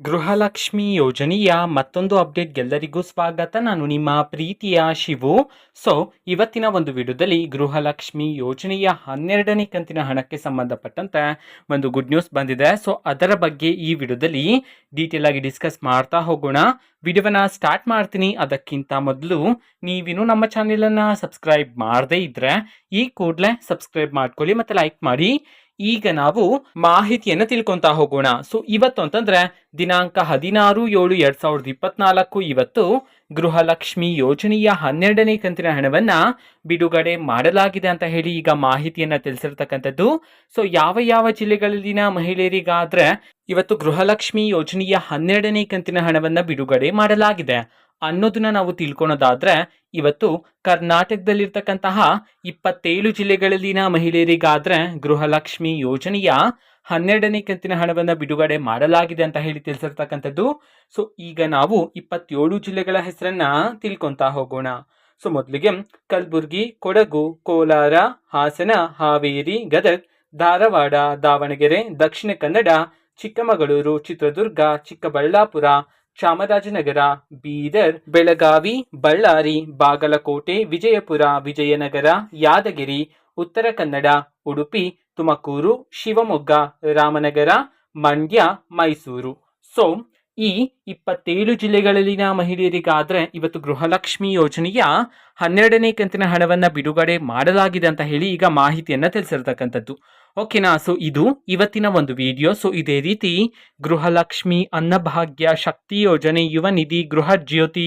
ಗೃಹಲಕ್ಷ್ಮಿ ಯೋಜನೆಯ ಮತ್ತೊಂದು ಅಪ್ಡೇಟ್ ಎಲ್ಲರಿಗೂ ಸ್ವಾಗತ. ನಾನು ನಿಮ್ಮ ಪ್ರೀತಿಯ ಶಿವು. ಸೊ ಇವತ್ತಿನ ಒಂದು ವಿಡಿಯೋದಲ್ಲಿ ಗೃಹಲಕ್ಷ್ಮಿ ಯೋಜನೆಯ ಹನ್ನೆರಡನೇ ಕಂತಿನ ಹಣಕ್ಕೆ ಸಂಬಂಧಪಟ್ಟಂತೆ ಒಂದು ಗುಡ್ ನ್ಯೂಸ್ ಬಂದಿದೆ. ಸೊ ಅದರ ಬಗ್ಗೆ ಈ ವಿಡಿಯೋದಲ್ಲಿ ಡೀಟೇಲ್ ಆಗಿ ಡಿಸ್ಕಸ್ ಮಾಡ್ತಾ ಹೋಗೋಣ. ವಿಡಿಯೋವನ್ನ ಸ್ಟಾರ್ಟ್ ಮಾಡ್ತೀನಿ. ಅದಕ್ಕಿಂತ ಮೊದಲು ನೀವಿನ್ನು ನಮ್ಮ ಚಾನೆಲನ್ನು ಸಬ್ಸ್ಕ್ರೈಬ್ ಮಾಡದೇ ಇದ್ದರೆ ಈ ಕೂಡಲೇ ಸಬ್ಸ್ಕ್ರೈಬ್ ಮಾಡ್ಕೊಳ್ಳಿ ಮತ್ತೆ ಲೈಕ್ ಮಾಡಿ. ಈಗ ನಾವು ಮಾಹಿತಿಯನ್ನು ತಿಳ್ಕೊಂತಾ ಹೋಗೋಣ. ಸೊ ಇವತ್ತು ಅಂತಂದ್ರೆ ದಿನಾಂಕ ಹದಿನಾರು ಏಳು ಎರಡ್ ಸಾವಿರದ ಇಪ್ಪತ್ನಾಲ್ಕು ಇವತ್ತು ಗೃಹಲಕ್ಷ್ಮಿ ಯೋಜನೆಯ ಹನ್ನೆರಡನೇ ಕಂತಿನ ಹಣವನ್ನ ಬಿಡುಗಡೆ ಮಾಡಲಾಗಿದೆ ಅಂತ ಹೇಳಿ ಈಗ ಮಾಹಿತಿಯನ್ನ ತಿಳಿಸಿರ್ತಕ್ಕಂಥದ್ದು. ಸೊ ಯಾವ ಯಾವ ಜಿಲ್ಲೆಗಳಲ್ಲಿನ ಮಹಿಳೆಯರಿಗಾದ್ರೆ ಇವತ್ತು ಗೃಹಲಕ್ಷ್ಮಿ ಯೋಜನೆಯ ಹನ್ನೆರಡನೇ ಕಂತಿನ ಹಣವನ್ನ ಬಿಡುಗಡೆ ಮಾಡಲಾಗಿದೆ. ಅನ್ನೋದನ್ನ ನಾವು ತಿಳ್ಕೊಳೋದಾದ್ರೆ, ಇವತ್ತು ಕರ್ನಾಟಕದಲ್ಲಿರ್ತಕ್ಕಂತಹ ಇಪ್ಪತ್ತೇಳು ಜಿಲ್ಲೆಗಳಲ್ಲಿನ ಮಹಿಳೆಯರಿಗಾದ್ರೆ ಗೃಹಲಕ್ಷ್ಮಿ ಯೋಜನೆಯ ಹನ್ನೆರಡನೇ ಕಂತಿನ ಹಣವನ್ನು ಬಿಡುಗಡೆ ಮಾಡಲಾಗಿದೆ ಅಂತ ಹೇಳಿ ತಿಳಿಸಿರ್ತಕ್ಕಂಥದ್ದು. ಸೊ ಈಗ ನಾವು ಇಪ್ಪತ್ತೇಳು ಜಿಲ್ಲೆಗಳ ಹೆಸರನ್ನ ತಿಳ್ಕೊತಾ ಹೋಗೋಣ. ಸೊ ಮೊದಲಿಗೆ ಕಲಬುರಗಿ, ಕೊಡಗು, ಕೋಲಾರ, ಹಾಸನ, ಹಾವೇರಿ, ಗದಗ್, ಧಾರವಾಡ, ದಾವಣಗೆರೆ, ದಕ್ಷಿಣ ಕನ್ನಡ, ಚಿಕ್ಕಮಗಳೂರು, ಚಿತ್ರದುರ್ಗ, ಚಿಕ್ಕಬಳ್ಳಾಪುರ ಚಾಮರಾಜನಗರ, ಬೀದರ್, ಬೆಳಗಾವಿ, ಬಳ್ಳಾರಿ, ಬಾಗಲಕೋಟೆ, ವಿಜಯಪುರ, ವಿಜಯನಗರ, ಯಾದಗಿರಿ, ಉತ್ತರ ಕನ್ನಡ, ಉಡುಪಿ, ತುಮಕೂರು, ಶಿವಮೊಗ್ಗ, ರಾಮನಗರ, ಮಂಡ್ಯ, ಮೈಸೂರು. ಸೊ, ಈ ಇಪ್ಪತ್ತೇಳು ಜಿಲ್ಲೆಗಳಲ್ಲಿನ ಮಹಿಳೆಯರಿಗಾದರೆ ಇವತ್ತು ಗೃಹಲಕ್ಷ್ಮಿ ಯೋಜನೆಯ ಹನ್ನೆರಡನೇ ಕಂತಿನ ಹಣವನ್ನ ಬಿಡುಗಡೆ ಮಾಡಲಾಗಿದೆ ಅಂತ ಹೇಳಿ ಈಗ ಮಾಹಿತಿಯನ್ನು ತಿಳಿಸಿರ್ತಕ್ಕಂಥದ್ದು. ಓಕೆನಾ ಸೊ ಇದು ಇವತ್ತಿನ ಒಂದು ವಿಡಿಯೋ. ಸೊ ಇದೇ ರೀತಿ ಗೃಹಲಕ್ಷ್ಮಿ ಅನ್ನಭಾಗ್ಯ ಶಕ್ತಿ ಯೋಜನೆ ಯುವ ನಿಧಿ ಗೃಹ ಜ್ಯೋತಿ